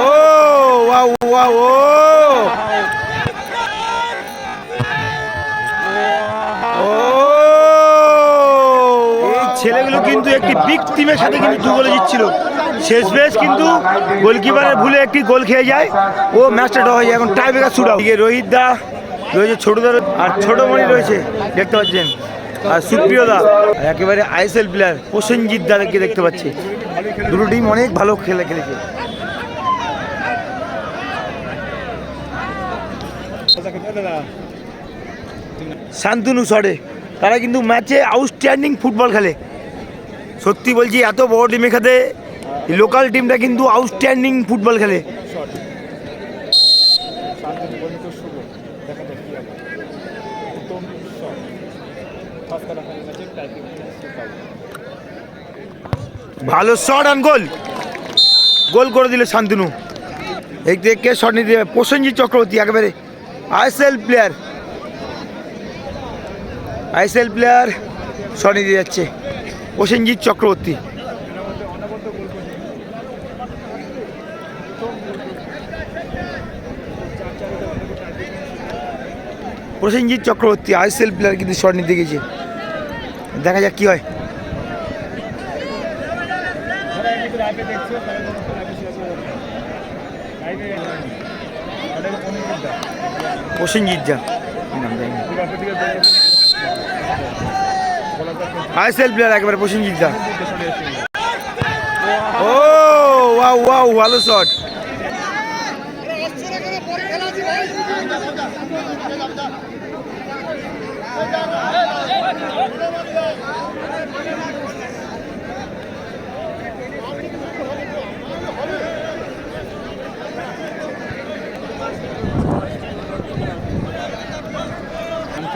ও wow wow oh ও ছেলেগুলো কিন্তু একটি বিগ টিমের সাথে কিন্তু দু গোলে জিতছিল। শেষ বেশ কিন্তু গোলকিপারের ভুলে একটি গোল খেয়ে যায়। ও ম্যাচটা ড্র হয়ে যায়। এখন টাই ব্রেকার শুট এদিকে রোহিত দা রয়েছে ছোট ছোটদা আর ছোট মণি রয়েছে দেখতে পাচ্ছেন। আর সুপ্রিয় দা একেবারে আইএসএল প্লেয়ার প্রসেনজিৎ দাকে দেখতে পাচ্ছি। দুটো টিম অনেক ভালো খেলে খেলেছে। শান্তনু শটে তারা কিন্তু ম্যাচে আউটস্ট্যান্ডিং ফুটবল খেলে। সত্যি বলছি, এত বড় টিমের সাথে লোকাল টিমটা কিন্তু আউটস্ট্যান্ডিং ফুটবল খেলে। ভালো শট অ্যান্ড গোল গোল করে দিল শান্তনু। এই কে শট নিতে প্রসেনজিৎ চক্রবর্তী একেবারে ISL player ISL player shot দিয়ে যাচ্ছে। প্রসেনজিৎ চক্রবর্তী। প্রসেনজিৎ চক্রবর্তী, আইএসএল প্লেয়ার কিন্তু শট নিতে গেছে। দেখা যাক কি হয়। প্রসেনজিৎ যা আইএসএল প্লেয়ার একেবারে প্রসেনজিৎ দা ও ওয়াও ওয়াও ভালো শট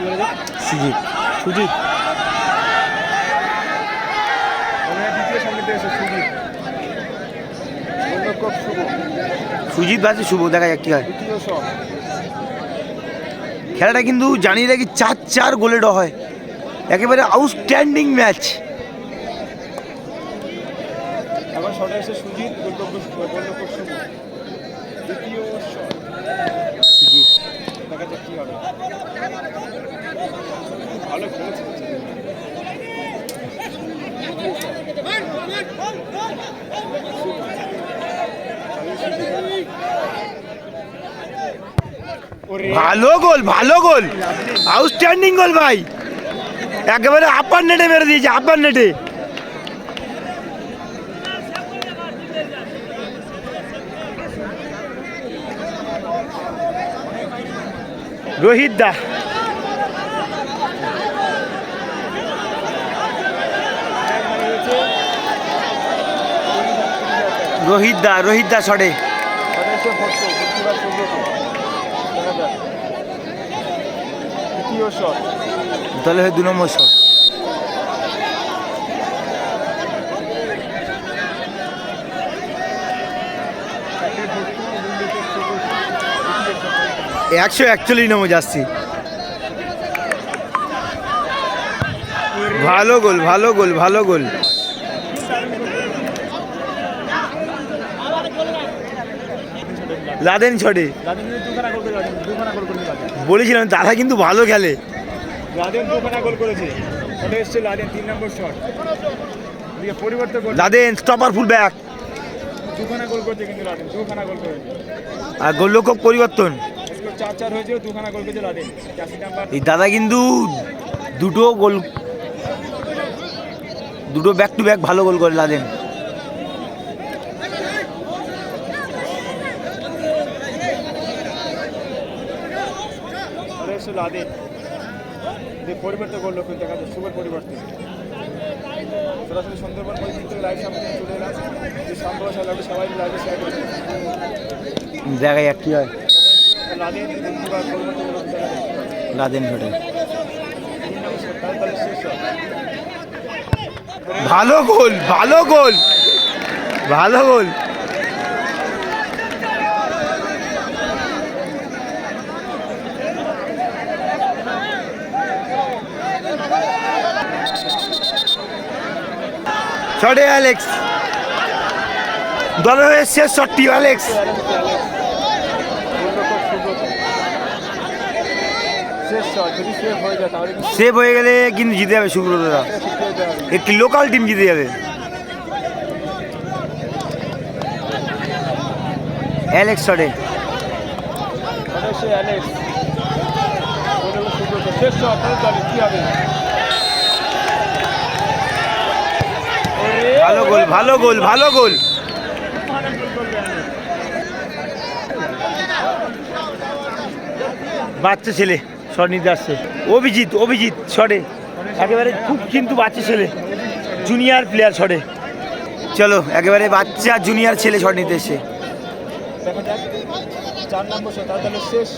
সুজিত। সুজিত। সুজিত। শুভ। সুজিত বাজে শুভ দেখা যাক কি হয়। খেলাটা কিন্তু জানিয়ে রাখি চার চার গোলে ড হয়। একেবারে আউটস্ট্যান্ডিং ম্যাচ সুজিত দ্বিতীয় শট সুজিত দেখা যাক কি হবে ভালো খেলেছে ওরে ভালো গোল ভালো গোল। আউটস্ট্যান্ডিং গোল ভাই। একেবারে আপার নেটে মেরে দিয়েছে আপার নেটে রোহিত দা। রোহিত দা রোহিত দা শটে। দলে দু নম্বর শট একশো একচল্লিশ নম্বর যাচ্ছি। ভালো গোল ভালো গোল ভালো গোল লাদেন ছড়ে রাজেন কিন্তু দুখানা গোল করে রাজেন দুখানা গোল করেছে রাজেন বলেছিলাম দাদা কিন্তু ভালো খেলে। লাদেন দুখানা গোল করেছে। এসছে লাদেন তিন নম্বর শট এদিকে পরিবর্তন লাদেন স্টপার ফুল ব্যাক দুখানা গোল করেছে কিন্তু লাদেন দুখানা গোল করেছে। আর গোলরক্ষক পরিবর্তন। চার চার হয়েছে দুখানা গোল করেছে লাদেন। এই দাদা কিন্তু দুটো গোল দুটো ব্যাক টু ব্যাক ভালো গোল করে লাদেন। এসছে লাদেন এদিকে পরিবর্তন গোল লক্ষ্য দেখা যাচ্ছে শুভের পরিবর্তন। সরাসরি সুন্দরবন পরিচিত থেকে লাইভ সামনে চলে এলাম। যে সম্ভব সাথে সবাই লাইভে শেয়ার দেখা যাক কি হয়? লাদেন পরিবর্তন লাদেন ভালো গোল ভালো গোল ভালো গোল। ছড়ে অ্যালেক্স দলের হয়ে শেষ অ্যালেক্স শট সেভ হয়ে হয়ে গেলে কিন্তু জিতে যাবে সুব্রতরা একটি লোকাল টিম জিতে যাবে অ্যালেক্স শটে অ্যালেক্স শেষ শট তাহলে হবে ভালো গোল ভালো গোল ভালো গোল। বাচ্চা ছেলে শট নিতে আসছে অভিজিৎ অভিজিৎ শটে একেবারে খুব কিন্তু বাচ্চা ছেলে। জুনিয়র প্লেয়ার শটে চলো, একেবারে বাচ্চা জুনিয়র ছেলে শট নিতে তাহলে শেষ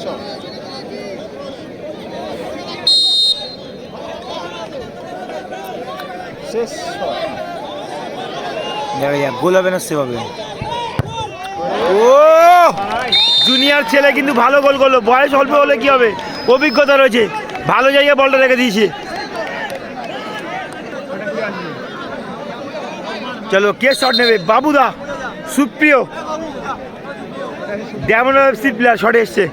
ও! জুনিয়র ছেলে কিন্তু ভালো গোল করল। বয়স অল্প হলে কি হবে? অভিজ্ঞতা রয়েছে। ভালো জায়গায় বলটা রেখে দিয়েছে। চলো, কে শট নেবে? বাবুদা, সুপ্রিয়। ড্যামন এফসি প্লেয়ার শটে এসছে।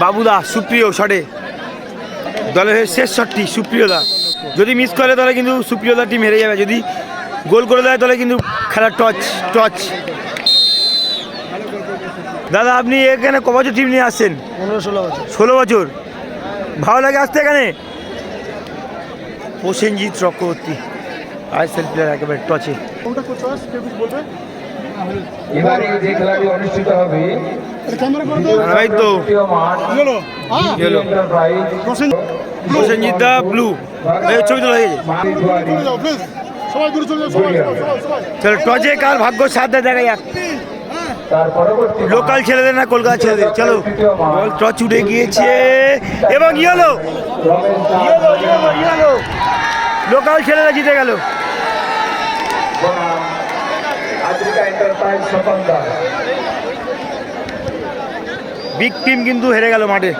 বাবুদা, সুপ্রিয় শটে দলের হয়ে শেষ শটটি সুপ্রিয়দা। যদি মিস করে তাহলে কিন্তু সুপ্রিয়দা টিম হেরে যাবে। যদি গোল করে দেয় তাহলে কিন্তু খেলার টচ টচ দাদা আপনি এখানে ক বছর টিম নিয়ে আসছেন? পনেরো ষোলো বছর। ষোলো বছর। ভালো লাগে আসতে এখানে? প্রসেনজিৎ চক্রবর্তী আইএসএল প্লেয়ার একেবারে টচে এবারে যে খেলাটি অনুষ্ঠিত হবে ভাই তো। প্রসেনজিৎ দা ব্লু ছবি তোলা হয়ে চলো টচে কার ভাগ্য সাথ দেখা যাক লোকাল ছেলেদের না কলকাতা ছেলেদের চলো টচ উঠে গিয়েছে এবং ইয়েলো লোকাল ছেলেরা জিতে গেল বিগ টিম কিন্তু হেরে গেল মাঠে।